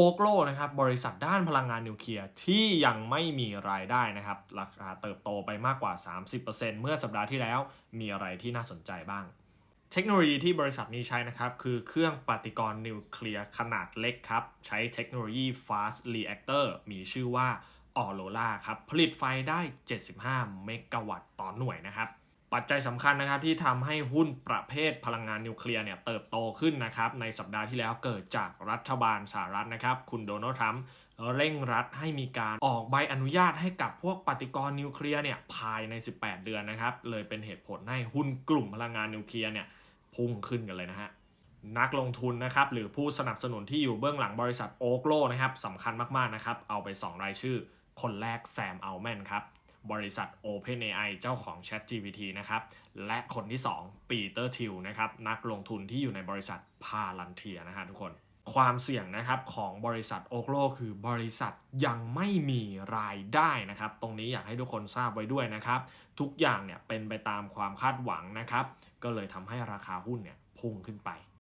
โอโกลนะครับบริษัทด้านพลังงานนิวเคลียร์ที่ยังไม่มีรายได้นะครับราคาเติบโตไปมากกว่า 30%เมื่อสัปดาห์ที่แล้วมีอะไรที่น่าสนใจบ้าง เทคโนโลยีที่บริษัทนี้ใช้นะครับ คือเครื่องปฏิกรณ์นิวเคลียร์ขนาดเล็กครับ ใช้เทคโนโลยี Fast Reactor มีชื่อว่าออโ r ล่าครับ ผลิตไฟได้ 75 เมกะวัตต์ต่อหน่วยนะครับ ปัจจัยสำคัญนะครับที่ทำให้หุ้นประเภทพลังงานนิวเคลียร์เนี่ยเติบโตขึ้นนะครับในสัปดาห์ที่แล้วเกิดจากรัฐบาลสหรัฐนะครับ คุณโดนัลด์ทรัมป์เร่งรัดให้มีการออกใบอนุญาตให้กับพวกปฏิกรณ์นิวเคลียร์เนี่ยภายใน 18 เดือนนะครับ เลยเป็นเหตุผลให้หุ้นกลุ่มพลังงานนิวเคลียร์เนี่ยพุ่งขึ้นกันเลยนะฮะนักลงทุนนะครับหรือผู้สนับสนุนที่อยู่เบื้องหลังบริษัทโอ๊กโลนะครับสำคัญมากๆนะครับเอาไป 2 รายชื่อ คนแรกแซมอัลแมนครับ บริษัท OpenAI เจ้าของ ChatGPT นะครับ และคนที่2ปีเตอร์ทิวนะครับ นักลงทุนที่อยู่ในบริษัทพาลันเทียนะฮะทุกคนความเสี่ยงนะครับของบริษัทโอโกโลคือบริษัทยังไม่มีรายได้นะครับ ตรงนี้อยากให้ทุกคนทราบไว้ด้วยนะครับ ทุกอย่างเนี่ยเป็นไปตามความคาดหวังนะครับ ก็เลยทำให้ราคาหุ้นเนี่ยพุ่งขึ้นไป